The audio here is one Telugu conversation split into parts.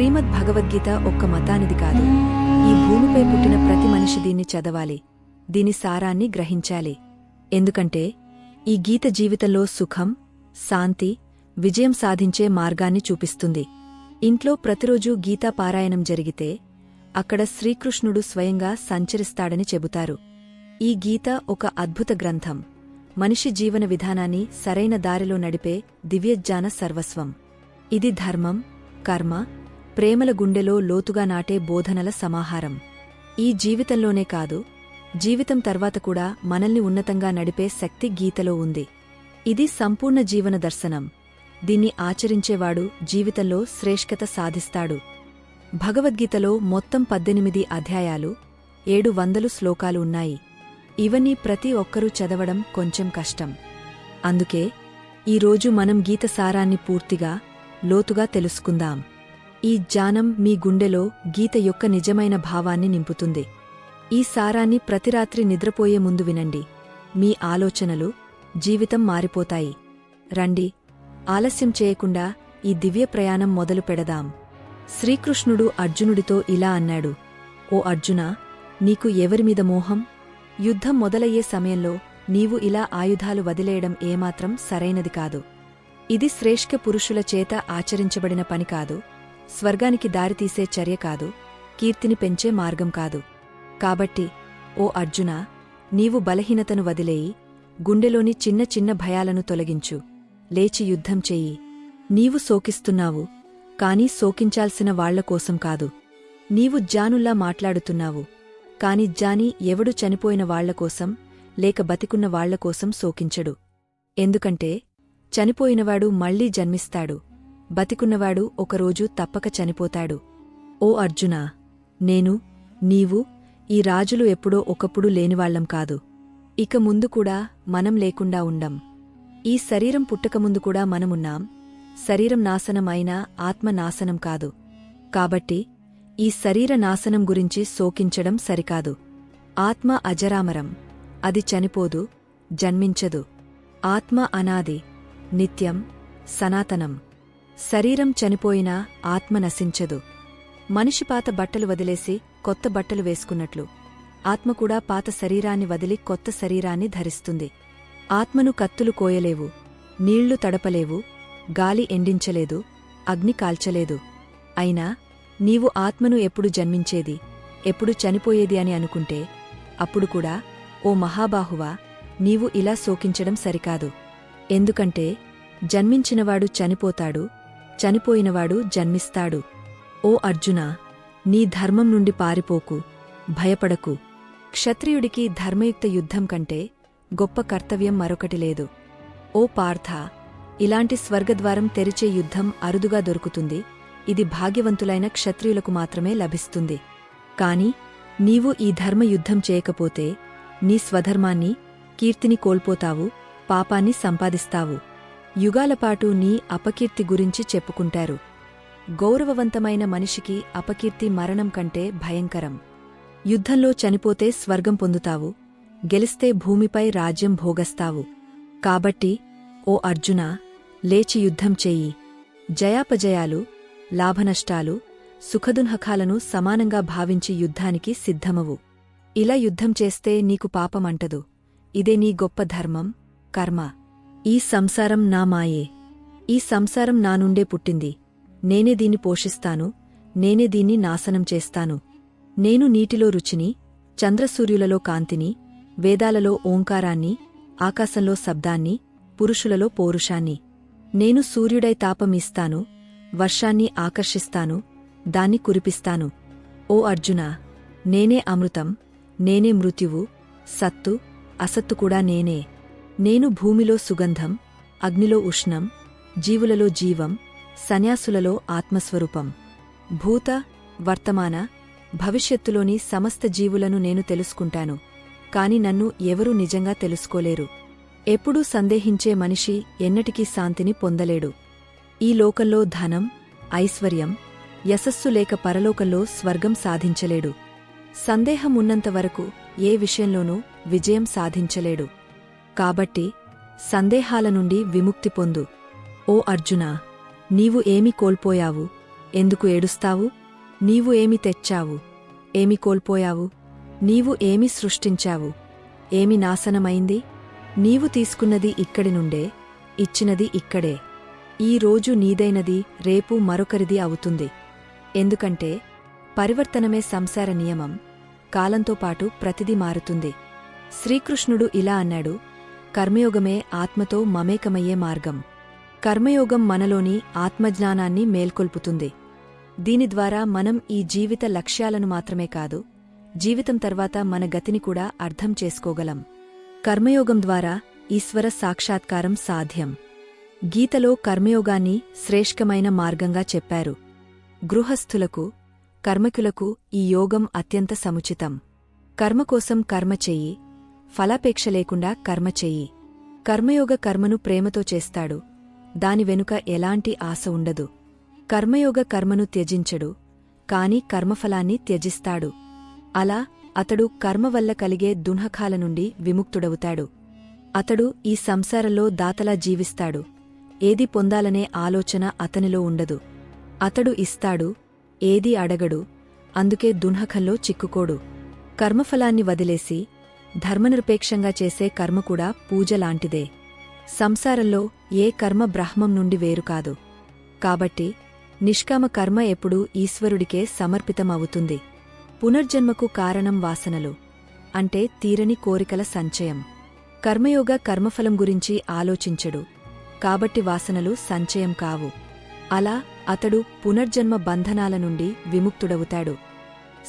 శ్రీమద్ భగవద్గీత ఒక్క మతానిది కాదు. ఈ భూమిపై పుట్టిన ప్రతి మనిషి దీన్ని చదవాలి. దీని సారాన్ని గ్రహించాలి. ఎందుకంటే ఈ గీత జీవితంలో సుఖం శాంతి విజయం సాధించే మార్గాన్ని చూపిస్తుంది. ఇంట్లో ప్రతిరోజూ గీతా పారాయణం జరిగితే అక్కడ శ్రీకృష్ణుడు స్వయంగా సంచరిస్తాడని చెబుతారు. ఈ గీత ఒక అద్భుత గ్రంథం. మనిషి జీవన విధానాన్ని సరైన దారిలో నడిపే దివ్యజ్ఞాన సర్వస్వం. ఇది ధర్మం కర్మ ప్రేమల గుండెలో లోతుగా నాటే బోధనల సమాహారం. ఈ జీవితంలోనే కాదు జీవితం తర్వాత కూడా మనల్ని ఉన్నతంగా నడిపే శక్తి గీతలో ఉంది. ఇది సంపూర్ణ జీవన దర్శనం. దీన్ని ఆచరించేవాడు జీవితంలో శ్రేష్ఠత సాధిస్తాడు. భగవద్గీతలో మొత్తం పద్దెనిమిది అధ్యాయాలు ఏడు వందలు శ్లోకాలు ఉన్నాయి. ఇవన్నీ ప్రతి ఒక్కరూ చదవడం కొంచెం కష్టం. అందుకే ఈరోజు మనం గీత సారాన్ని పూర్తిగా లోతుగా తెలుసుకుందాం. ఈ జ్ఞానం మీ గుండెలో గీత యొక్క నిజమైన భావాన్ని నింపుతుంది. ఈ సారాన్ని ప్రతిరాత్రి నిద్రపోయే ముందు వినండి. మీ ఆలోచనలు జీవితం మారిపోతాయి. రండి. ఆలస్యం చేయకుండా ఈ దివ్య ప్రయాణం మొదలు పెడదాం. శ్రీకృష్ణుడు అర్జునుడితో ఇలా అన్నాడు. ఓ అర్జునా నీకు ఎవరిమీద మోహం? యుద్ధం మొదలయ్యే సమయంలో నీవు ఇలా ఆయుధాలు వదిలేయడం ఏమాత్రం సరైనది కాదు. ఇది శ్రేష్ఠ పురుషుల చేత ఆచరించబడిన పని కాదు. స్వర్గానికి దారితీసే చర్య కాదు కీర్తిని పెంచే మార్గం కాదు. కాబట్టి ఓ అర్జునా నీవు బలహీనతను వదిలేయి గుండెలోని చిన్న చిన్న భయాలను తొలగించు. లేచి యుద్ధం చెయ్యి నీవు సోకిస్తున్నావు కాని సోకించాల్సిన వాళ్ళకోసం కాదు. నీవు జానుల్లా మాట్లాడుతున్నావు కాని జాని ఎవడు చనిపోయిన వాళ్ళకోసం లేక బతికున్న వాళ్ళకోసం సోకించడు ఎందుకంటే చనిపోయినవాడు మళ్ళీ జన్మిస్తాడు. బతికున్నవాడు ఒకరోజు తప్పక చనిపోతాడు. ఓ అర్జునా నేను నీవు ఈ రాజులు ఎప్పుడో ఒకప్పుడు లేనివాళ్ళం కాదు. ఇక ముందు కూడా మనం లేకుండా ఉండం. ఈ శరీరం పుట్టకముందు కూడా మనమున్నాం. శరీరం నాశనం అయినా ఆత్మ నాశనం కాదు. కాబట్టి ఈ శరీర నాశనం గురించి శోకించడం సరికాదు. ఆత్మ అజరామరం. అది చనిపోదు జన్మించదు. ఆత్మ అనాది నిత్యం సనాతనం. శరీరం చనిపోయినా ఆత్మ నశించదు. మనిషి పాత బట్టలు వదిలేసి కొత్త బట్టలు వేసుకున్నట్లు. ఆత్మ కూడా పాత శరీరాన్ని వదిలి కొత్త శరీరాన్ని ధరిస్తుంది. ఆత్మను కత్తులు కోయలేవు. నీళ్ళు తడపలేవు. గాలి ఎండించలేదు. అగ్ని కాల్చలేదు. అయినా నీవు ఆత్మను ఎప్పుడు జన్మించేది? ఎప్పుడు చనిపోయేది అని అనుకుంటే అప్పుడు కూడా ఓ మహాబాహువా నీవు ఇలా శోకించడం సరికాదు. ఎందుకంటే జన్మించినవాడు చనిపోతాడు చనిపోయినవాడు జన్మిస్తాడు. ఓ అర్జునా నీ ధర్మం నుండి పారిపోకు భయపడకు. క్షత్రియుడికి ధర్మయుక్త యుద్ధం కంటే గొప్ప కర్తవ్యం మరొకటి లేదు. ఓ పార్థ ఇలాంటి స్వర్గద్వారం తెరిచే యుద్ధం అరుదుగా దొరుకుతుంది. ఇది భాగ్యవంతులైన క్షత్రియులకు మాత్రమే లభిస్తుంది. కాని నీవు ఈ ధర్మయుద్ధం చేయకపోతే నీ స్వధర్మాన్ని కీర్తిని కోల్పోతావు పాపాన్ని సంపాదిస్తావు. యుగాలపాటు నీ అపకీర్తి గురించి చెప్పుకుంటారు. గౌరవవంతమైన మనిషికి అపకీర్తి మరణం కంటే భయంకరం. యుద్ధంలో చనిపోతే స్వర్గం పొందుతావు. గెలిస్తే భూమిపై రాజ్యం భోగస్తావు. కాబట్టి ఓ అర్జునా లేచి యుద్ధం చెయ్యి జయాపజయాలు లాభనష్టాలు సుఖదున్హకాలను సమానంగా భావించి యుద్ధానికి సిద్ధమవు. ఇలా యుద్ధం చేస్తే నీకు పాపమంటదు. ఇదే నీ గొప్ప ధర్మం కర్మ. ఈ సంసారం నా మాయే. ఈ సంసారం నా నుండే పుట్టింది. నేనే దీన్ని పోషిస్తాను. నేనే దీన్ని నాశనం చేస్తాను. నేను నీటిలో రుచిని చంద్రసూర్యులలో కాంతిని వేదాలలో ఓంకారాన్ని ఆకాశంలో శబ్దాన్ని పురుషులలో పౌరుషాన్ని. నేను సూర్యుడై తాపమిస్తాను వర్షాన్ని ఆకర్షిస్తాను. దాన్ని కురిపిస్తాను. ఓ అర్జునా! నేనే అమృతం. నేనే మృత్యువు. సత్తు అసత్తు కూడా నేనే. నేను భూమిలో సుగంధం అగ్నిలో ఉష్ణం జీవులలో జీవం సన్యాసులలో ఆత్మస్వరూపం. భూత వర్తమాన భవిష్యత్తులోని సమస్త జీవులను నేను తెలుసుకుంటాను కాని నన్ను ఎవరూ నిజంగా తెలుసుకోలేరు. ఎప్పుడూ సందేహించే మనిషి ఎన్నటికీ శాంతిని పొందలేడు. ఈ లోకంలో ధనం ఐశ్వర్యం యశస్సు లేక పరలోకంలో స్వర్గం సాధించలేడు. సందేహం ఉన్నంతవరకు ఏ విషయంలోనూ విజయం సాధించలేడు. కాబట్టి సందేహాల నుండి విముక్తి పొందు. ఓ అర్జునా నీవు ఏమి కోల్పోయావు? ఎందుకు ఏడుస్తావు? నీవు ఏమి తెచ్చావు? ఏమి కోల్పోయావు? నీవు ఏమి సృష్టించావు? ఏమి నాశనమైంది? నీవు తీసుకున్నది ఇక్కడి నుండే ఇచ్చినది ఇక్కడే. ఈ రోజు నీదైనది రేపు మరొకరిది అవుతుంది. ఎందుకంటే పరివర్తనమే సంసార నియమం. కాలంతో పాటు ప్రతిదీ మారుతుంది. శ్రీకృష్ణుడు ఇలా అన్నాడు కర్మయోగమే ఆత్మతో మమేకమయ్యే మార్గం. కర్మయోగం మనలోని ఆత్మజ్ఞానాన్ని మేల్కొల్పుతుంది. దీని ద్వారా మనం ఈ జీవిత లక్ష్యాలను మాత్రమే కాదు జీవితం తర్వాత మన గతిని కూడా అర్థం చేసుకోగలం. కర్మయోగం ద్వారా ఈశ్వర సాక్షాత్కారం సాధ్యం. గీతలో కర్మయోగాన్ని శ్రేష్ఠమైన మార్గంగా చెప్పారు. గృహస్థులకు కర్మకులకు ఈ యోగం అత్యంత సముచితం. కర్మ కోసం కర్మ చెయ్యి ఫలాపేక్ష లేకుండా కర్మ చెయ్యి. కర్మయోగ కర్మను ప్రేమతో చేస్తాడు. దాని వెనుక ఎలాంటి ఆశ ఉండదు. కర్మయోగ కర్మను త్యజించడు. కాని కర్మఫలాన్ని త్యజిస్తాడు. అలా అతడు కర్మ వల్ల కలిగే దున్హకాల నుండి విముక్తుడవుతాడు. అతడు ఈ సంసారంలో దాతలా జీవిస్తాడు. ఏది పొందాలనే ఆలోచన అతనిలో ఉండదు. అతడు ఇస్తాడు ఏది అడగడు. అందుకే దున్హకంలో చిక్కుకోడు. కర్మఫలాన్ని వదిలేసి ధర్మనిరపేక్షంగా చేసే కర్మ కూడా పూజలాంటిదే సంసారంలో ఏ కర్మ బ్రహ్మం నుండి వేరు కాదు. కాబట్టి నిష్కామ కర్మ ఎప్పుడూ ఈశ్వరుడికే సమర్పితమవుతుంది. పునర్జన్మకు కారణం వాసనలు అంటే తీరని కోరికల సంచయం. కర్మయోగ కర్మఫలం గురించి ఆలోచించడు. కాబట్టి వాసనలు సంచయం కావు. అలా అతడు పునర్జన్మ బంధనాల నుండి విముక్తుడవుతాడు.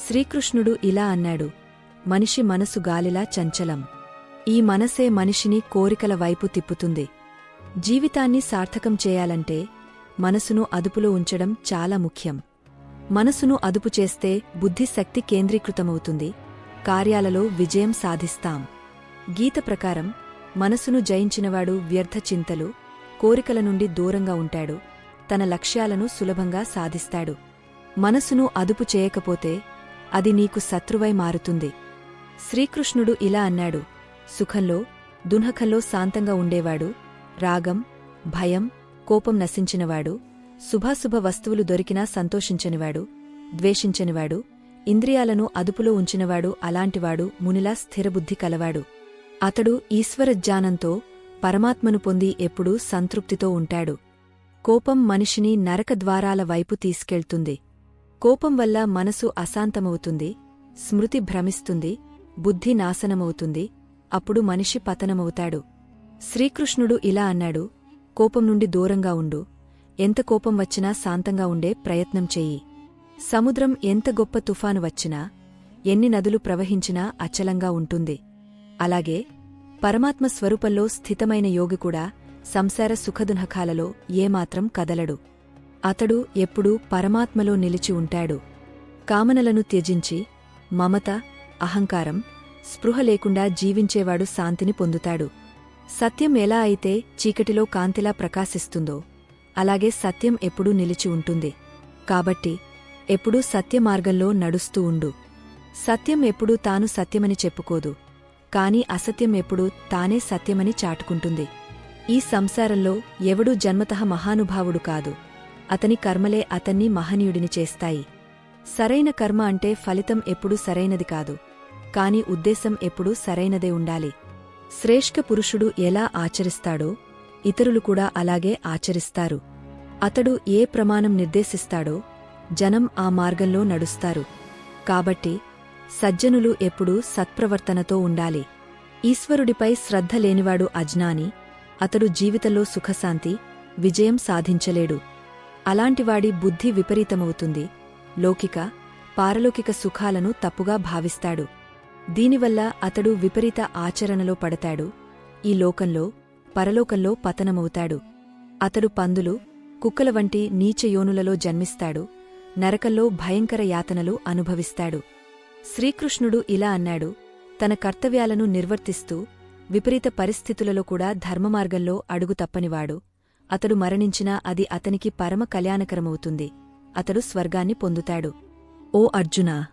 శ్రీకృష్ణుడు ఇలా అన్నాడు మనిషి మనసు గాలిలా చంచలం. ఈ మనసే మనిషిని కోరికల వైపు తిప్పుతుంది. జీవితాన్ని సార్థకం చేయాలంటే మనసును అదుపులో ఉంచడం చాలా ముఖ్యం. మనసును అదుపు చేస్తే బుద్ధిశక్తి కేంద్రీకృతమవుతుంది. కార్యాలలో విజయం సాధిస్తాం. గీత ప్రకారం మనసును జయించినవాడు వ్యర్థ చింతలు కోరికల నుండి దూరంగా ఉంటాడు. తన లక్ష్యాలను సులభంగా సాధిస్తాడు. మనసును అదుపు చేయకపోతే అది నీకు శత్రువై మారుతుంది. శ్రీకృష్ణుడు ఇలా అన్నాడు సుఖంలో దునఖంలో శాంతంగా ఉండేవాడు రాగం భయం కోపం నశించినవాడు శుభాశుభ వస్తువులు దొరికినా సంతోషించనివాడు ద్వేషించనివాడు ఇంద్రియాలను అదుపులో ఉంచినవాడు అలాంటివాడు మునిలా స్థిరబుద్ధి కలవాడు. అతడు ఈశ్వరజ్ఞానంతో పరమాత్మను పొంది ఎప్పుడూ సంతృప్తితో ఉంటాడు. కోపం మనిషిని నరక ద్వారాల వైపు తీసుకెళ్తుంది. కోపం వల్ల మనసు అశాంతమవుతుంది స్మృతి భ్రమిస్తుంది బుద్ధి నాశనమవుతుంది. అప్పుడు మనిషి పతనమవుతాడు. శ్రీకృష్ణుడు ఇలా అన్నాడు కోపం నుండి దూరంగా ఉండు. ఎంత కోపం వచ్చినా శాంతంగా ఉండే ప్రయత్నం చెయ్యి. సముద్రం ఎంత గొప్ప తుఫాను వచ్చినా ఎన్ని నదులు ప్రవహించినా అచలంగా ఉంటుంది. అలాగే పరమాత్మ స్వరూపంలో స్థితమైన యోగి కూడా సంసార సుఖదునఖాలలో ఏమాత్రం కదలడు. అతడు ఎప్పుడూ పరమాత్మలో నిలిచి ఉంటాడు. కామనలను త్యజించి మమత అహంకారం స్పృహ లేకుండా జీవించేవాడు శాంతిని పొందుతాడు. సత్యం ఎలా అయితే చీకటిలో కాంతిలా ప్రకాశిస్తుందో అలాగే సత్యం ఎప్పుడూ నిలిచి ఉంటుంది. కాబట్టి ఎప్పుడూ సత్యమార్గంలో నడుస్తూ ఉండు. సత్యం ఎప్పుడూ తాను సత్యమని చెప్పుకోదు. కాని అసత్యం ఎప్పుడూ తానే సత్యమని చాటుకుంటుంది. ఈ సంసారంలో ఎవడూ జన్మతః మహానుభావుడు కాదు. అతని కర్మలే అతన్ని మహనీయుడిని చేస్తాయి. సరైన కర్మ అంటే ఫలితం ఎప్పుడూ సరైనది కాదు. కాని ఉద్దేశం ఎప్పుడూ సరైనదే ఉండాలి. శ్రేష్ఠ పురుషుడు ఎలా ఆచరిస్తాడో ఇతరులు కూడా అలాగే ఆచరిస్తారు. అతడు ఏ ప్రమాణం నిర్దేశిస్తాడో జనం ఆ మార్గంలో నడుస్తారు. కాబట్టి సజ్జనులు ఎప్పుడూ సత్ప్రవర్తనతో ఉండాలి. ఈశ్వరుడిపై శ్రద్ధ లేనివాడు అజ్ఞాని అతడు జీవితంలో సుఖశాంతి విజయం సాధించలేడు. అలాంటివాడి బుద్ధి విపరీతమవుతుంది. లౌకిక పారలౌకిక సుఖాలను తప్పుగా భావిస్తాడు. దీనివల్ల అతడు విపరీత ఆచరణలో పడతాడు. ఈ లోకంలో పరలోకంలో పతనమవుతాడు. అతడు పందులు కుక్కల వంటి నీచయోనులలో జన్మిస్తాడు. నరకంలో భయంకర యాతనలు అనుభవిస్తాడు. శ్రీకృష్ణుడు ఇలా అన్నాడు తన కర్తవ్యాలను నిర్వర్తిస్తూ విపరీత పరిస్థితులలో కూడా ధర్మమార్గంలో అడుగు తప్పనివాడు. అతడు మరణించినా అది అతనికి పరమ కళ్యాణకరమవుతుంది. అతడు స్వర్గాన్ని పొందుతాడు. ఓ అర్జునా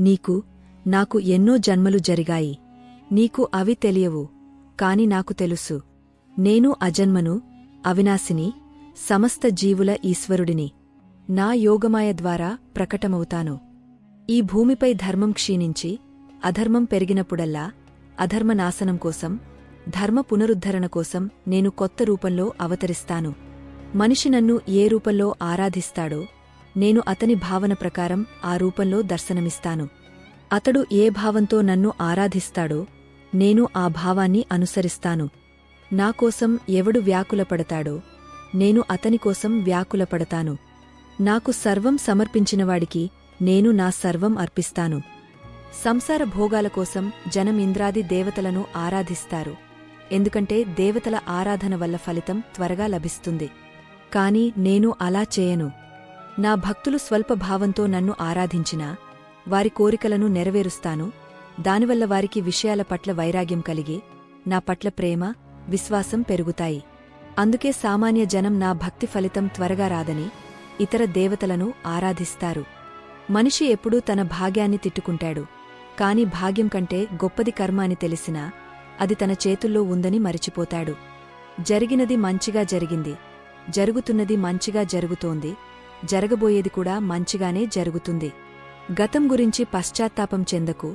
నీకు నాకు ఎన్నో జన్మలు జరిగాయి. నీకు అవి తెలియవు కాని నాకు తెలుసు. నేను అజన్మను అవినాశిని సమస్త జీవుల ఈశ్వరుడిని. నా యోగమాయ ద్వారా ప్రకటమవుతాను. ఈ భూమిపై ధర్మం క్షీణించి అధర్మం పెరిగినప్పుడల్లా అధర్మనాశనం కోసం ధర్మ పునరుద్ధరణ కోసం నేను కొత్త రూపంలో అవతరిస్తాను. మనిషి నన్ను ఏ రూపంలో ఆరాధిస్తాడో నేను అతని భావన ప్రకారం ఆ రూపంలో దర్శనమిస్తాను. అతడు ఏ భావంతో నన్ను ఆరాధిస్తాడో నేను ఆ భావాన్ని అనుసరిస్తాను. నాకోసం ఎవడు వ్యాకులపడతాడో నేను అతనికోసం వ్యాకులపడతాను. నాకు సర్వం సమర్పించినవాడికి నేను నా సర్వం అర్పిస్తాను. సంసార భోగాల కోసం జనం ఇంద్రాది దేవతలను ఆరాధిస్తారు. ఎందుకంటే దేవతల ఆరాధన వల్ల ఫలితం త్వరగా లభిస్తుంది. కాని నేను అలా చేయను. నా భక్తులు స్వల్ప భావంతో నన్ను ఆరాధించినా వారి కోరికలను నెరవేరుస్తాను. దానివల్ల వారికి విషయాల పట్ల వైరాగ్యం కలిగి నా పట్ల ప్రేమ విశ్వాసం పెరుగుతాయి. అందుకే సామాన్య జనం నా భక్తి ఫలితం త్వరగా రాదని ఇతర దేవతలను ఆరాధిస్తారు. మనిషి ఎప్పుడూ తన భాగ్యాన్ని తిట్టుకుంటాడు. కాని భాగ్యం కంటే గొప్పది కర్మ అని తెలిసినా అది తన చేతుల్లో ఉందని మరిచిపోతాడు. జరిగినది మంచిగా జరిగింది. జరుగుతున్నది మంచిగా జరుగుతోంది. జరగబోయేది కూడా మంచిగానే జరుగుతుంది. గతం గురించి పశ్చాత్తాపం చెందకు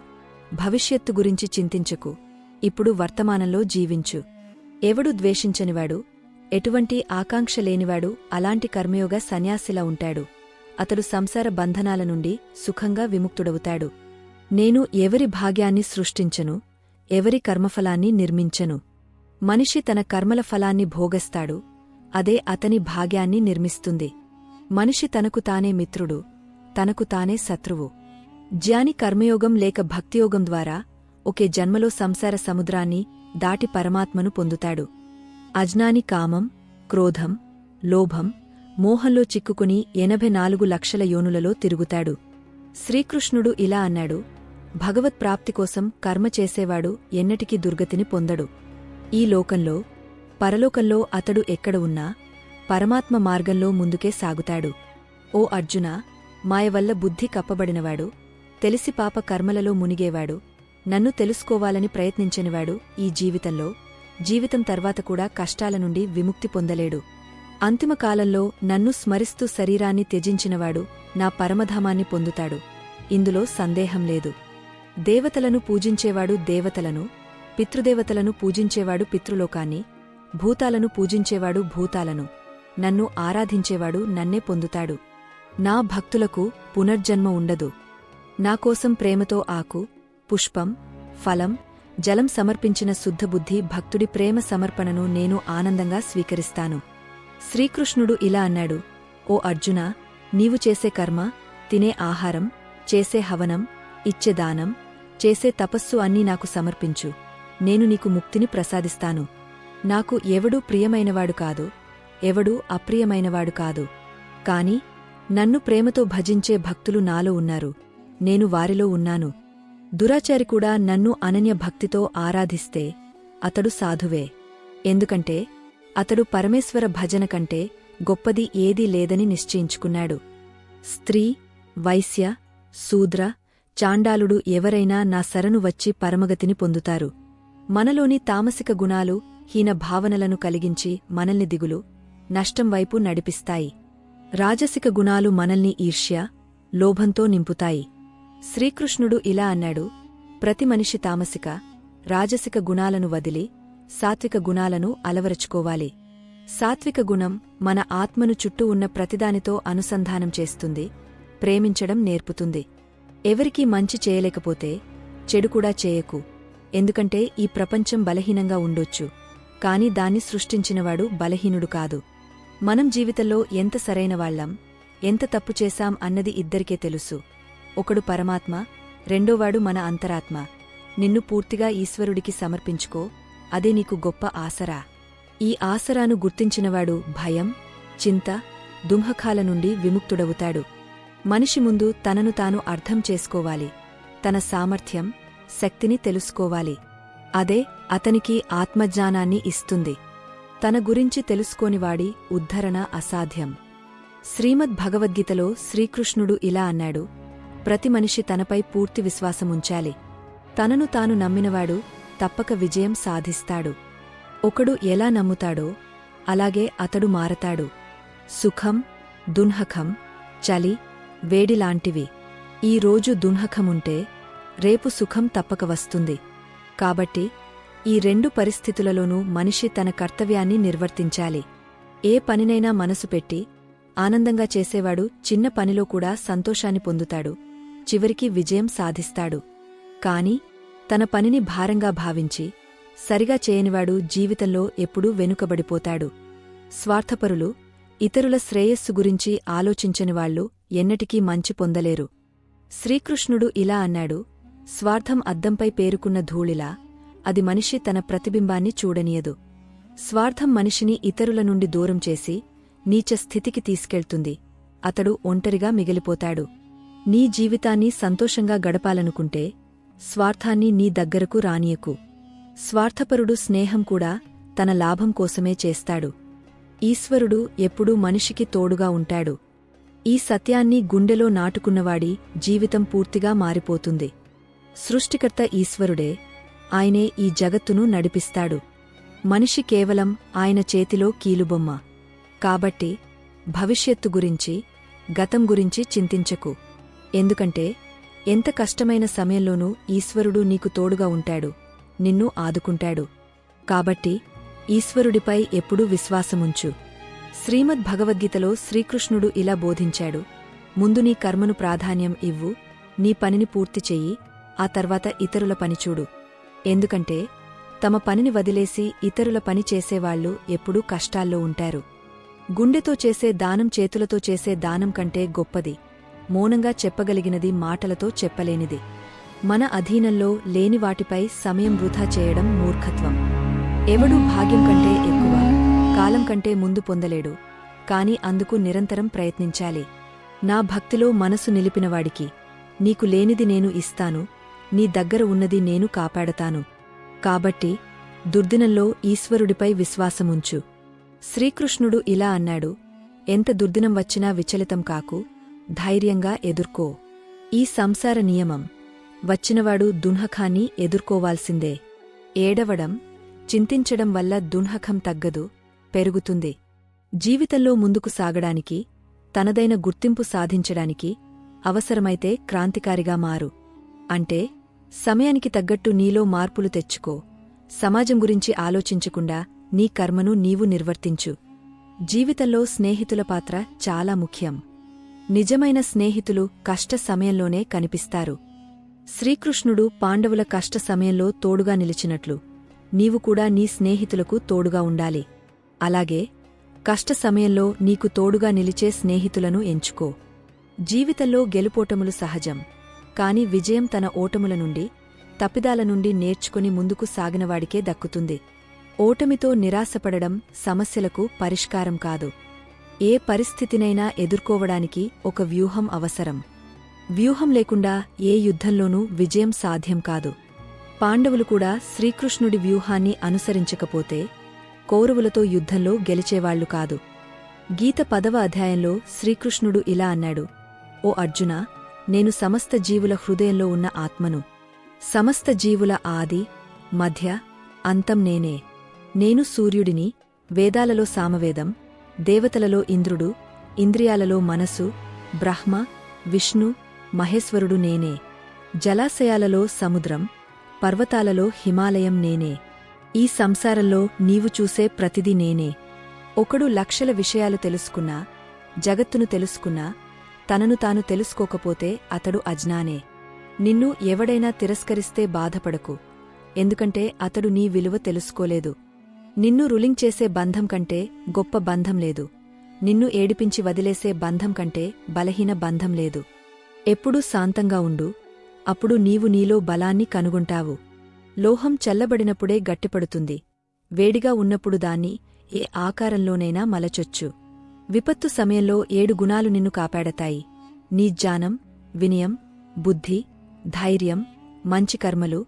భవిష్యత్తు గురించి చింతించకు ఇప్పుడు వర్తమానంలో జీవించు. ఎవడు ద్వేషించనివాడు ఎటువంటి ఆకాంక్ష లేనివాడు అలాంటి కర్మయోగ సన్యాసిలా ఉంటాడు. అతడు సంసార బంధనాల నుండి సుఖంగా విముక్తుడవుతాడు. నేను ఎవరి భాగ్యాన్ని సృష్టించను ఎవరి కర్మఫలాన్ని నిర్మించను. మనిషి తన కర్మల ఫలాన్ని భోగస్తాడు అదే అతని భాగ్యాన్ని నిర్మిస్తుంది. మనిషి తనకు తానే మిత్రుడు తనకు తానే శత్రువు. జ్ఞాని కర్మయోగం లేక భక్తియోగం ద్వారా ఒకే జన్మలో సంసార సముద్రాన్ని దాటి పరమాత్మను పొందుతాడు. అజ్ఞాని కామం క్రోధం లోభం మోహంలో చిక్కుకుని ఎనభై నాలుగు లక్షల యోనులలో తిరుగుతాడు. శ్రీకృష్ణుడు ఇలా అన్నాడు భగవత్ప్రాప్తి కోసం కర్మ చేసేవాడు ఎన్నటికీ దుర్గతిని పొందడు. ఈ లోకంలో పరలోకంలో అతడు ఎక్కడ ఉన్నా పరమాత్మ మార్గంలో ముందుకే సాగుతాడు. ఓ అర్జున మాయవల్ల బుద్ధి కప్పబడినవాడు తెలిసి పాప కర్మలలో మునిగేవాడు నన్ను తెలుసుకోవాలని ప్రయత్నించనివాడు ఈ జీవితంలో జీవితం తర్వాత కూడా కష్టాల నుండి విముక్తి పొందలేడు. అంతిమ కాలంలో నన్ను స్మరిస్తూ శరీరాన్ని త్యజించినవాడు నా పరమధామాన్ని పొందుతాడు. ఇందులో సందేహం లేదు. దేవతలను పూజించేవాడు దేవతలను పితృదేవతలను పూజించేవాడు పితృలోకాన్ని భూతాలను పూజించేవాడు భూతాలను. నన్ను ఆరాధించేవాడు నన్నే పొందుతాడు. నా భక్తులకు పునర్జన్మ ఉండదు. నాకోసం ప్రేమతో ఆకు పుష్పం ఫలం జలం సమర్పించిన శుద్ధబుద్ధి భక్తుడి ప్రేమ సమర్పణను నేను ఆనందంగా స్వీకరిస్తాను. శ్రీకృష్ణుడు ఇలా అన్నాడు ఓ అర్జున నీవు చేసే కర్మ తినే ఆహారం చేసే హవనం ఇచ్చే దానం చేసే తపస్సు అన్నీ నాకు సమర్పించు. నేను నీకు ముక్తిని ప్రసాదిస్తాను. నాకు ఎవడూ ప్రియమైనవాడు కాదు ఎవడూ అప్రియమైనవాడు కాదు. కాని నన్ను ప్రేమతో భజించే భక్తులు నాలో ఉన్నారు. నేను వారిలో ఉన్నాను. దురాచారి కూడా నన్ను అనన్య భక్తితో ఆరాధిస్తే అతడు సాధువే. ఎందుకంటే అతడు పరమేశ్వర భజన కంటే గొప్పది ఏదీ లేదని నిశ్చయించుకున్నాడు. స్త్రీ వైశ్య శూద్ర చాండాలుడు ఎవరైనా నా శరణు వచ్చి పరమగతిని పొందుతారు. మనలోని తామసిక గుణాలు హీన భావనలను కలిగించి మనల్ని దిగులు నష్టం వైపు నడిపిస్తాయి. రాజసిక గుణాలు మనల్ని ఈర్ష్య లోభంతో నింపుతాయి. శ్రీకృష్ణుడు ఇలా అన్నాడు ప్రతి మనిషి తామసిక రాజసిక గుణాలను వదిలి సాత్విక గుణాలను అలవరచుకోవాలి. సాత్విక గుణం మన ఆత్మను చుట్టూ ఉన్న ప్రతిదానితో అనుసంధానం చేస్తుంది ప్రేమించడం నేర్పుతుంది. ఎవరికీ మంచి చేయలేకపోతే చెడు కూడా చేయకు. ఎందుకంటే ఈ ప్రపంచం బలహీనంగా ఉండొచ్చు కాని దాన్ని సృష్టించినవాడు బలహీనుడు కాదు. మనం జీవితంలో ఎంత సరైన వాళ్ళం ఎంత తప్పు చేశాం అన్నది ఇద్దరికే తెలుసు. ఒకడు పరమాత్మ రెండోవాడు మన అంతరాత్మ. నిన్ను పూర్తిగా ఈశ్వరుడికి సమర్పించుకో అదే నీకు గొప్ప ఆసరా. ఈ ఆసరాను గుర్తించినవాడు భయం చింత దుంహకాల నుండి విముక్తుడవుతాడు. మనిషి ముందు తనను తాను అర్థం చేసుకోవాలి తన సామర్థ్యం శక్తిని తెలుసుకోవాలి. అదే అతనికి ఆత్మజ్ఞానాన్ని ఇస్తుంది. తన గురించి తెలుసుకోనివాడి ఉద్ధరణ అసాధ్యం. శ్రీమద్ భగవద్గీతలో శ్రీకృష్ణుడు ఇలా అన్నాడు ప్రతి మనిషి తనపై పూర్తి విశ్వాసముంచాలి. తనను తాను నమ్మినవాడు తప్పక విజయం సాధిస్తాడు. ఒకడు ఎలా నమ్ముతాడో అలాగే అతడు మారతాడు. సుఖం దున్హఖం చలి వేడిలాంటివి ఈ రోజు రేపు సుఖం తప్పక వస్తుంది. కాబట్టి ఈ రెండు పరిస్థితులలోనూ మనిషి తన కర్తవ్యాన్ని నిర్వర్తించాలి. ఏ పనినైనా మనసు పెట్టి ఆనందంగా చేసేవాడు చిన్న పనిలో కూడా సంతోషాన్ని పొందుతాడు. చివరికి విజయం సాధిస్తాడు. కాని తన పనిని భారంగా భావించి సరిగా చేయనివాడు జీవితంలో ఎప్పుడూ వెనుకబడిపోతాడు. స్వార్థపరులు ఇతరుల శ్రేయస్సు గురించి ఆలోచించనివాళ్ళు ఎన్నటికీ మంచి పొందలేరు. శ్రీకృష్ణుడు ఇలా అన్నాడు స్వార్థం అద్దంపై పేరుకున్న ధూళిలా అది మనిషి తన ప్రతిబింబాన్ని చూడనీయదు. స్వార్థం మనిషిని ఇతరుల నుండి దూరం చేసి నీచ స్థితికి తీసుకెళ్తుంది. అతడు ఒంటరిగా మిగిలిపోతాడు. నీ జీవితాన్ని సంతోషంగా గడపాలనుకుంటే స్వార్థాన్ని నీ దగ్గరకు రానియకు. స్వార్థపరుడు స్నేహం కూడా తన లాభం కోసమే చేస్తాడు. ఈశ్వరుడు ఎప్పుడూ మనిషికి తోడుగా ఉంటాడు. ఈ సత్యాన్ని గుండెలో నాటుకున్నవాడి జీవితం పూర్తిగా మారిపోతుంది. సృష్టికర్త ఈశ్వరుడే ఆయనే ఈ జగత్తును నడిపిస్తాడు. మనిషి కేవలం ఆయన చేతిలో కీలుబొమ్మ. కాబట్టి భవిష్యత్తు గురించి గతం గురించి చింతించకు. ఎందుకంటే ఎంత కష్టమైన సమయంలోనూ ఈశ్వరుడు నీకు తోడుగా ఉంటాడు నిన్ను ఆదుకుంటాడు. కాబట్టి ఈశ్వరుడిపై ఎప్పుడూ విశ్వాసముంచు. శ్రీమద్ భగవద్గీతలో శ్రీకృష్ణుడు ఇలా బోధించాడు. ముందు నీ కర్మను ప్రాధాన్యం ఇవ్వు నీ పనిని పూర్తి చెయ్యి ఆ తర్వాత ఇతరుల పనిచూడు ఎందుకంటే తమ పనిని వదిలేసి ఇతరుల పని చేసేవాళ్ళు ఎప్పుడూ కష్టాల్లో ఉంటారు. గుండెతో చేసే దానం చేతులతో చేసే దానం కంటే గొప్పది. మౌనంగా చెప్పగలిగినది మాటలతో చెప్పలేనిది. మన అధీనంలో లేని వాటిపై సమయం వృధా చేయడం మూర్ఖత్వం. ఎవడూ భాగ్యం కంటే ఎక్కువ కాలం కంటే ముందు పొందలేడు. కాని అందుకు నిరంతరం ప్రయత్నించాలి. నా భక్తిలో మనసు నిలిపినవాడికి నీకు లేనిది నేను ఇస్తాను నీ దగ్గర ఉన్నది నేను కాపాడతాను. కాబట్టి దుర్దినంలో ఈశ్వరుడిపై విశ్వాసముంచు. శ్రీకృష్ణుడు ఇలా అన్నాడు ఎంత దుర్దినం వచ్చినా విచలితం కాకు ధైర్యంగా ఎదుర్కో. ఈ సంసార నియమం వచ్చినవాడు దున్హఖాన్ని ఎదుర్కోవాల్సిందే. ఏడవడం చింతించడం వల్ల దున్హఖం తగ్గదు పెరుగుతుంది. జీవితంలో ముందుకు సాగడానికి తనదైన గుర్తింపు సాధించడానికి అవసరమైతే క్రాంతికారిగా మారు. అంటే సమయానికి తగ్గట్టు నీలో మార్పులు తెచ్చుకో. సమాజం గురించి ఆలోచించకుండా నీ కర్మను నీవు నిర్వర్తించు. జీవితంలో స్నేహితుల పాత్ర చాలా ముఖ్యం. నిజమైన స్నేహితులు కష్ట సమయంలోనే కనిపిస్తారు. శ్రీకృష్ణుడు పాండవుల కష్ట సమయంలో తోడుగా నిలిచినట్లు. నీవు కూడా నీ స్నేహితులకు తోడుగా ఉండాలి. అలాగే కష్ట సమయంలో నీకు తోడుగా నిలిచే స్నేహితులను ఎంచుకో. జీవితంలో గెలుపోటములు సహజం. కాని విజయం తన ఓటముల నుండి తప్పిదాల నుండి నేర్చుకుని ముందుకు సాగినవాడికే దక్కుతుంది. ఓటమితో నిరాశపడడం సమస్యలకు పరిష్కారం కాదు. ఏ పరిస్థితినైనా ఎదుర్కోవడానికి ఒక వ్యూహం అవసరం. వ్యూహం లేకుండా ఏ యుద్ధంలోనూ విజయం సాధ్యం కాదు. పాండవులు కూడా శ్రీకృష్ణుడి వ్యూహాన్ని అనుసరించకపోతే కౌరవులతో యుద్ధంలో గెలిచేవాళ్ళు కాదు. గీత పదవ అధ్యాయంలో శ్రీకృష్ణుడు ఇలా అన్నాడు ఓ అర్జున నేను సమస్త జీవుల హృదయంలో ఉన్న ఆత్మను. సమస్త జీవుల ఆది మధ్య అంతం నేనే. నేను సూర్యుడిని వేదాలలో సామవేదం దేవతలలో ఇంద్రుడు ఇంద్రియాలలో మనసు బ్రహ్మ విష్ణు మహేశ్వరుడు నేనే. జలాశయాలలో సముద్రం పర్వతాలలో హిమాలయం నేనే. ఈ సంసారంలో నీవు చూసే ప్రతిదీ నేనే. ఒకడు లక్షల విషయాలు తెలుసుకున్నా జగత్తును తెలుసుకున్నా తనను తాను తెలుసుకోకపోతే అతడు అజ్ఞానే. నిన్ను ఎవడైనా తిరస్కరిస్తే బాధపడకు. ఎందుకంటే అతడు నీ విలువ తెలుసుకోలేదు. నిన్ను రులింగ్ చేసే బంధం కంటే గొప్ప బంధం లేదు. నిన్ను ఏడిపించి వదిలేసే బంధం కంటే బలహీన బంధం లేదు. ఎప్పుడూ శాంతంగా ఉండు. అప్పుడు నీవు నీలో బలాన్ని కనుగొంటావు. లోహం చల్లబడినప్పుడే గట్టిపడుతుంది. వేడిగా ఉన్నప్పుడు దాన్ని ఏ ఆకారంలోనైనా మలచొచ్చు. విపత్తు సమయంలో ఏడు గుణాలు నిన్ను కాపాడతాయి. నీ జ్ఞానం వినయం బుద్ధి ధైర్యం మంచి కర్మలు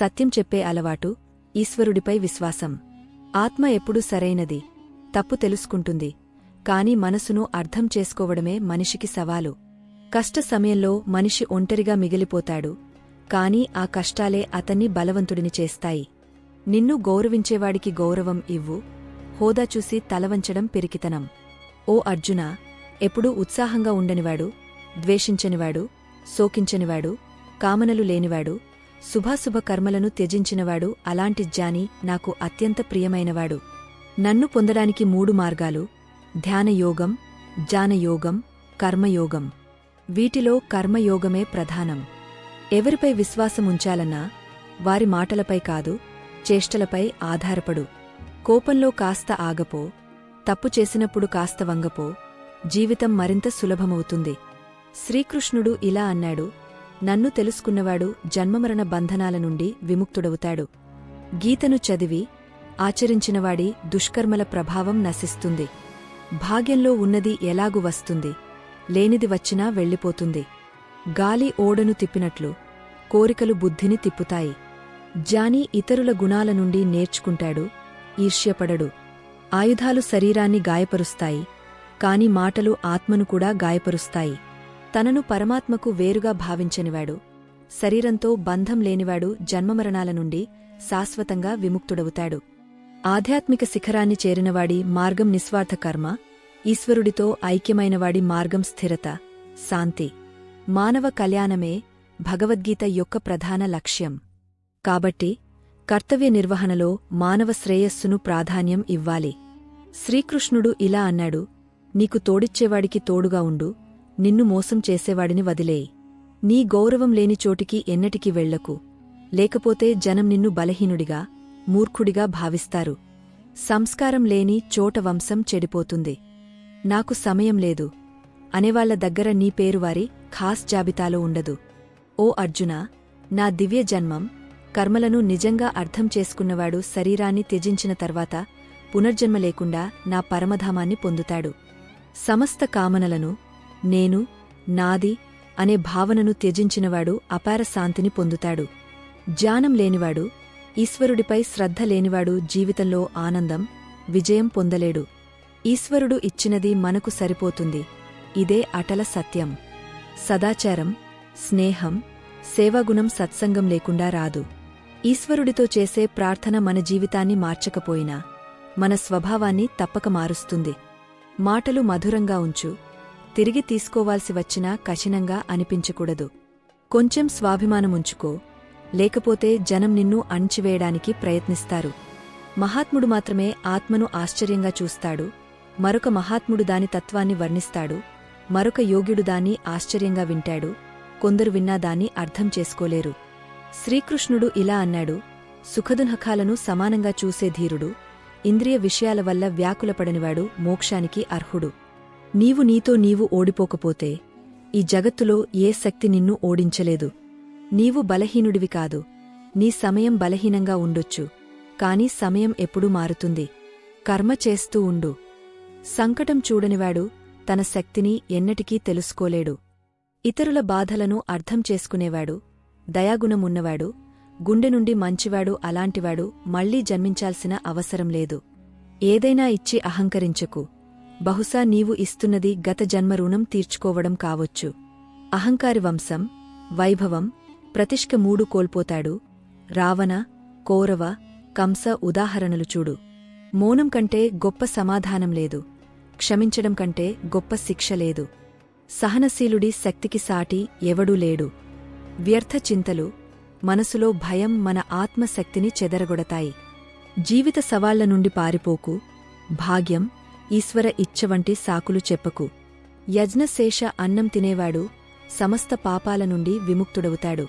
సత్యం చెప్పే అలవాటు ఈశ్వరుడిపై విశ్వాసం. ఆత్మ ఎప్పుడూ సరైనది తప్పు తెలుసుకుంటుంది కాని మనసును అర్థం చేసుకోవడమే మనిషికి సవాలు. కష్ట సమయంలో మనిషి ఒంటరిగా మిగిలిపోతాడు కాని ఆ కష్టాలే అతన్ని బలవంతుడిని చేస్తాయి. నిన్ను గౌరవించేవాడికి గౌరవం ఇవ్వు హోదా చూసి తలవంచడం పెరికితనం. ఓ అర్జున ఎప్పుడూ ఉత్సాహంగా ఉండనివాడు ద్వేషించనివాడు శోకించనివాడు కామనలు లేనివాడు శుభాశుభ కర్మలను త్యజించినవాడు అలాంటి జ్ఞాని నాకు అత్యంత ప్రియమైనవాడు. నన్ను పొందడానికి మూడు మార్గాలు ధ్యానయోగం జానయోగం కర్మయోగం. వీటిలో కర్మయోగమే ప్రధానం. ఎవరిపై విశ్వాసముంచాలన్నా వారి మాటలపై కాదు చేష్టలపై ఆధారపడు. కోపంలో కాస్త ఆగపో తప్పు చేసినప్పుడు కాస్త వంగపో. జీవితం మరింత సులభమవుతుంది. శ్రీకృష్ణుడు ఇలా అన్నాడు. నన్ను తెలుసుకున్నవాడు జన్మమరణ బంధనాల నుండి విముక్తుడవుతాడు. గీతను చదివి ఆచరించినవాడి దుష్కర్మల ప్రభావం నశిస్తుంది. భాగ్యంలో ఉన్నది ఎలాగు వస్తుంది. లేనిది వచ్చినా వెళ్ళిపోతుంది. గాలి ఓడను తిప్పినట్లు కోరికలు బుద్ధిని తిప్పుతాయి. జానీ ఇతరుల గుణాల నుండి నేర్చుకుంటాడు ఈర్ష్యపడడు. ఆయుధాలు శరీరాన్ని గాయపరుస్తాయి కాని మాటలు ఆత్మను కూడా గాయపరుస్తాయి. తనను పరమాత్మకు వేరుగా భావించనివాడు. శరీరంతో బంధం లేనివాడు జన్మమరణాల నుండి శాశ్వతంగా విముక్తుడవుతాడు. ఆధ్యాత్మిక శిఖరాన్ని చేరినవాడి మార్గం నిస్వార్థ కర్మ ఈశ్వరుడితో ఐక్యమైనవాడి మార్గం స్థిరత శాంతి. మానవ కళ్యాణమే భగవద్గీత యొక్క ప్రధాన లక్ష్యం. కాబట్టి కర్తవ్య నిర్వహణలో మానవ శ్రేయస్సును ప్రాధాన్యం ఇవ్వాలి. శ్రీకృష్ణుడు ఇలా అన్నాడు నీకు తోడిచ్చేవాడికి తోడుగా ఉండు నిన్ను మోసం చేసేవాడిని వదిలేయి. నీ గౌరవం లేని చోటికి ఎన్నటికి వెళ్ళకు లేకపోతే జనం నిన్ను బలహీనుడిగా మూర్ఖుడిగా భావిస్తారు. సంస్కారం లేని చోట వంశం చెడిపోతుంది. నాకు సమయం లేదు. అనేవాళ్ళ దగ్గర నీ పేరు వారి ఖాస్ జాబితాలో ఉండదు. ఓ అర్జునా నా దివ్య జన్మం కర్మలను నిజంగా అర్థం చేసుకున్నవాడు శరీరాన్ని త్యజించిన తర్వాత పునర్జన్మ లేకుండా నా పరమధామాన్ని పొందుతాడు. సమస్త కామనలను నేను నాది అనే భావనను త్యజించినవాడు అపార శాంతిని పొందుతాడు. జ్ఞానం లేనివాడు ఈశ్వరుడిపై శ్రద్ధ లేనివాడు జీవితంలో ఆనందం విజయం పొందలేడు. ఈశ్వరుడు ఇచ్చినది మనకు సరిపోతుంది. ఇదే అటల సత్యం. సదాచారం స్నేహం సేవాగుణం సత్సంగం లేకుండా రాదు. ఈశ్వరుడితో చేసే ప్రార్థన మన జీవితాన్ని మార్చకపోయినా మన స్వభావాన్ని తప్పక మారుస్తుంది. మాటలు మధురంగా ఉంచు. తిరిగి తీసుకోవాల్సి వచ్చినా కఠినంగా అనిపించకూడదు. కొంచెం స్వాభిమానముంచుకో లేకపోతే జనం నిన్ను అణిచివేయడానికి ప్రయత్నిస్తారు. మహాత్ముడు మాత్రమే ఆత్మను ఆశ్చర్యంగా చూస్తాడు. మరొక మహాత్ముడు దాని తత్వాన్ని వర్ణిస్తాడు. మరొక యోగ్యుడు దాన్ని ఆశ్చర్యంగా వింటాడు. కొందరు విన్నా దాన్ని అర్థం చేసుకోలేరు. శ్రీకృష్ణుడు ఇలా అన్నాడు. సుఖదునఖాలను సమానంగా చూసే ధీరుడు. ఇంద్రియ విషయాల వల్ల వ్యాకులపడనివాడు మోక్షానికి అర్హుడు. నీవు నీతో నీవు ఓడిపోకపోతే ఈ జగత్తులో ఏ శక్తి నిన్ను ఓడించలేదు. నీవు బలహీనుడివి కాదు. నీ సమయం బలహీనంగా ఉండొచ్చు. కాని సమయం ఎప్పుడూ మారుతుంది. కర్మ చేస్తూ ఉండు. సంకటం చూడనివాడు తన శక్తిని ఎన్నటికీ తెలుసుకోలేడు. ఇతరుల బాధలను అర్థం చేసుకునేవాడు దయాగుణమున్నవాడు గుండె నుండి మంచివాడు అలాంటివాడు మళ్ళీ జన్మించాల్సిన అవసరం లేదు. ఏదైనా ఇచ్చి అహంకరించకు. బహుశా నీవు ఇస్తున్నది గత జన్మ రుణం తీర్చుకోవడం కావచ్చు. అహంకారి వంశం వైభవం ప్రతిష్క మూడు కోల్పోతాడు. రావణ కౌరవ కంస ఉదాహరణలు చూడు. మౌనం కంటే గొప్ప సమాధానం లేదు. క్షమించడం కంటే గొప్ప శిక్ష లేదు. సహనశీలుడి శక్తికి సాటి ఎవడూ లేడు. వ్యర్థ చింతలు మనసులో భయం మన ఆత్మశక్తిని చెదరగొడతాయి. జీవిత సవాళ్ళ నుండి పారిపోకు. భాగ్యం ఈశ్వర ఇచ్చ వంటి సాకులు చెప్పకు. యజ్ఞశేష అన్నం తినేవాడు సమస్త పాపాల నుండి విముక్తుడవుతాడు.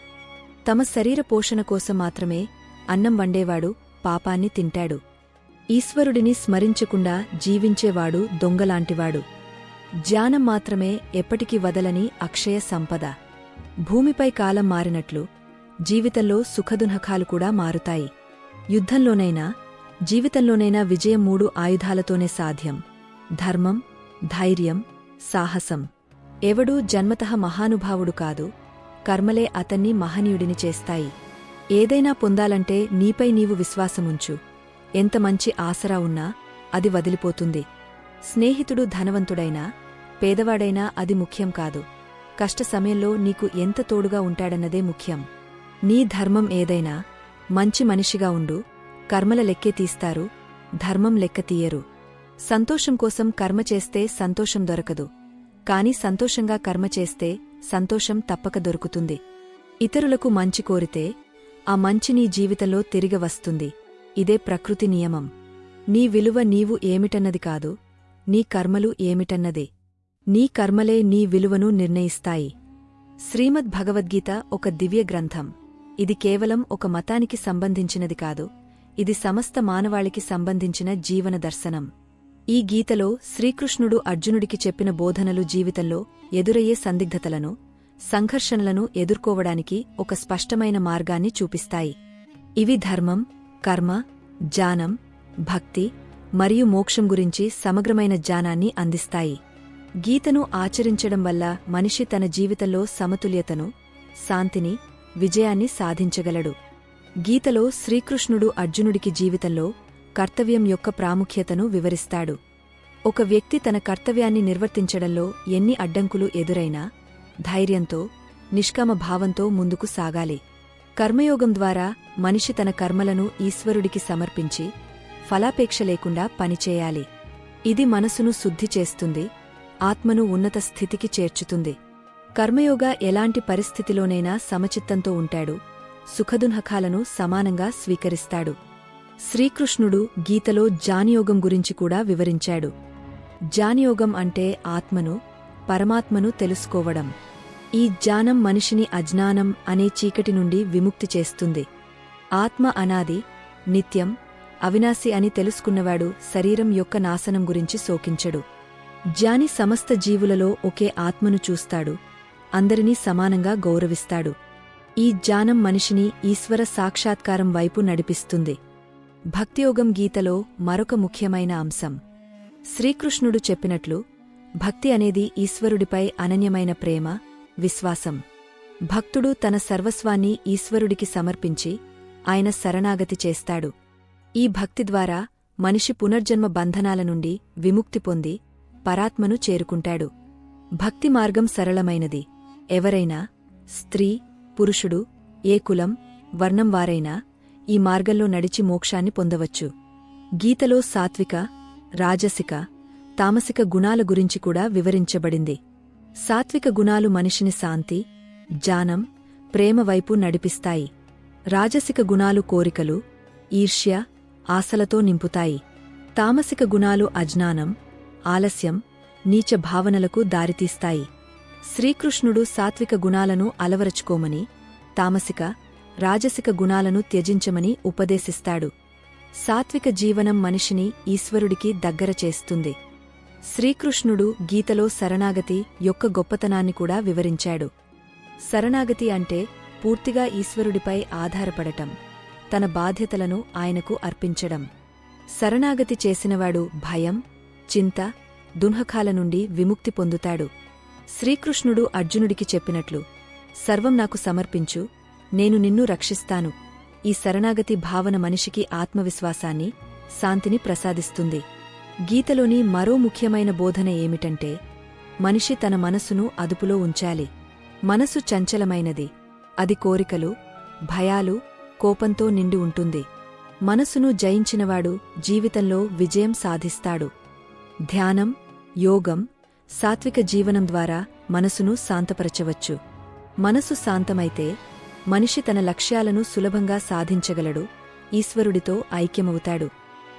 తమ శరీర పోషణ కోసం మాత్రమే అన్నం వండేవాడు పాపాన్ని తింటాడు. ఈశ్వరుడిని స్మరించకుండా జీవించేవాడు దొంగలాంటివాడు. జ్ఞానం మాత్రమే ఎప్పటికీ వదలని అక్షయ సంపద. భూమిపై కాలం మారినట్లు జీవితంలో సుఖదునఖాలు కూడా మారుతాయి. యుద్ధంలోనైనా జీవితంలోనైనా విజయం మూడు ఆయుధాలతోనే సాధ్యం. ధర్మం ధైర్యం సాహసం. ఎవడూ జన్మతః మహానుభావుడు కాదు. కర్మలే అతన్ని మహనీయుడిని చేస్తాయి. ఏదైనా పొందాలంటే నీపై నీవు విశ్వాసముంచు. ఎంత మంచి ఆసరా ఉన్నా అది వదిలిపోతుంది. స్నేహితుడు ధనవంతుడైనా పేదవాడైనా అది ముఖ్యం కాదు. కష్ట సమయంలో నీకు ఎంత తోడుగా ఉంటాడన్నదే ముఖ్యం. నీ ధర్మం ఏదైనా మంచి మనిషిగా ఉండు కర్మల లెక్కే తీస్తారు ధర్మం లెక్క తీయరు. సంతోషం కోసం కర్మ చేస్తే సంతోషం దొరకదు. కాని సంతోషంగా కర్మ చేస్తే సంతోషం తప్పక దొరుకుతుంది. ఇతరులకు మంచి కోరితే ఆ మంచి నీ జీవితంలో తిరిగి వస్తుంది. ఇదే ప్రకృతి నియమం. నీ విలువ నీవు ఏమిటన్నది కాదు నీ కర్మలు ఏమిటన్నదే. నీ కర్మలే నీ విలువను నిర్ణయిస్తాయి. శ్రీమద్ భగవద్గీత ఒక దివ్య గ్రంథం. ఇది కేవలం ఒక మతానికి సంబంధించినది కాదు ఇది సమస్త మానవాళికి సంబంధించిన జీవన దర్శనం. ఈ గీతలో శ్రీకృష్ణుడు అర్జునుడికి చెప్పిన బోధనలు జీవితంలో ఎదురయ్యే సందిగ్ధతలను సంఘర్షణలను ఎదుర్కోవడానికి ఒక స్పష్టమైన మార్గాన్ని చూపిస్తాయి. ఇవి ధర్మం కర్మ జానం భక్తి మరియు మోక్షం గురించి సమగ్రమైన జ్ఞానాన్ని అందిస్తాయి. గీతను ఆచరించడం వల్ల మనిషి తన జీవితంలో సమతుల్యతను శాంతిని విజయాన్ని సాధించగలడు. గీతలో శ్రీకృష్ణుడు అర్జునుడికి జీవితంలో కర్తవ్యం యొక్క ప్రాముఖ్యతను వివరిస్తాడు. ఒక వ్యక్తి తన కర్తవ్యాన్ని నిర్వర్తించడంలో ఎన్ని అడ్డంకులు ఎదురైనా ధైర్యంతో నిష్కామ భావంతో ముందుకు సాగాలి. కర్మయోగం ద్వారా మనిషి తన కర్మలను ఈశ్వరుడికి సమర్పించి ఫలాపేక్ష లేకుండా పనిచేయాలి. ఇది మనసును శుద్ధి చేస్తుంది ఆత్మను ఉన్నత స్థితికి చేర్చుతుంది. కర్మయోగ ఎలాంటి పరిస్థితిలోనైనా సమచిత్తంతో ఉంటాడు. సుఖదున్హకాలను సమానంగా స్వీకరిస్తాడు. శ్రీకృష్ణుడు గీతలో జానియోగం గురించి కూడా వివరించాడు. జానియోగం అంటే ఆత్మను పరమాత్మను తెలుసుకోవడం. ఈ జ్ఞానం మనిషిని అజ్ఞానం అనే చీకటి నుండి విముక్తి చేస్తుంది. ఆత్మ అనాది నిత్యం అవినాశి అని తెలుసుకున్నవాడు శరీరం యొక్క నాశనం గురించి శోకించడు. జ్ఞాని సమస్త జీవులలో ఒకే ఆత్మను చూస్తాడు. అందరినీ సమానంగా గౌరవిస్తాడు. ఈ జ్ఞానం మనిషిని ఈశ్వర సాక్షాత్కారం వైపు నడిపిస్తుంది. భక్తియోగం గీతలో మరొక ముఖ్యమైన అంశం. శ్రీకృష్ణుడు చెప్పినట్లు భక్తి అనేది ఈశ్వరుడిపై అనన్యమైన ప్రేమ విశ్వాసం. భక్తుడు తన సర్వస్వాన్ని ఈశ్వరుడికి సమర్పించి ఆయన శరణాగతి చేస్తాడు. ఈ భక్తి ద్వారా మనిషి పునర్జన్మ బంధనాల నుండి విముక్తి పొంది పరాత్మను చేరుకుంటాడు. భక్తి మార్గం సరళమైనది. ఎవరైనా స్త్రీ పురుషుడు ఏ కులం వర్ణం వారైనా ఈ మార్గంలో నడిచి మోక్షాన్ని పొందవచ్చు. గీతలో సాత్విక రాజసిక తామసిక గుణాల గురించి కూడా వివరించబడింది. సాత్విక గుణాలు మనిషిని శాంతి జానం ప్రేమ వైపు నడిపిస్తాయి. రాజసిక గుణాలు కోరికలు ఈర్ష్య ఆశలతో నింపుతాయి. తామసిక గుణాలు అజ్ఞానం ఆలస్యం నీచ భావనలకు దారితీస్తాయి. శ్రీకృష్ణుడు సాత్విక గుణాలను అలవరచుకోమని తామసిక రాజసిక గుణాలను త్యజించమని ఉపదేశిస్తాడు. సాత్విక జీవనం మనిషిని ఈశ్వరుడికి దగ్గర చేస్తుంది. శ్రీకృష్ణుడు గీతలో శరణాగతి యొక్క గొప్పతనాన్ని కూడా వివరించాడు. శరణాగతి అంటే పూర్తిగా ఈశ్వరుడిపై ఆధారపడటం తన బాధ్యతలను ఆయనకు అర్పించడం. శరణాగతి చేసినవాడు భయం చింత దున్హకాల నుండి విముక్తి పొందుతాడు. శ్రీకృష్ణుడు అర్జునుడికి చెప్పినట్లు సర్వం నాకు సమర్పించు నేను నిన్ను రక్షిస్తాను. ఈ శరణాగతి భావన మనిషికి ఆత్మవిశ్వాసాన్ని శాంతిని ప్రసాదిస్తుంది. గీతలోని మరో ముఖ్యమైన బోధన ఏమిటంటే మనిషి తన మనసును అదుపులో ఉంచాలి. మనసు చంచలమైనది. అది కోరికలు భయాలు కోపంతో నిండి ఉంటుంది. మనసును జయించినవాడు జీవితంలో విజయం సాధిస్తాడు. ధ్యానం యోగం సాత్విక జీవనం ద్వారా మనసును శాంతపరచవచ్చు. మనసు శాంతమైతే మనిషి తన లక్ష్యాలను సులభంగా సాధించగలడు ఈశ్వరుడితో ఐక్యమవుతాడు.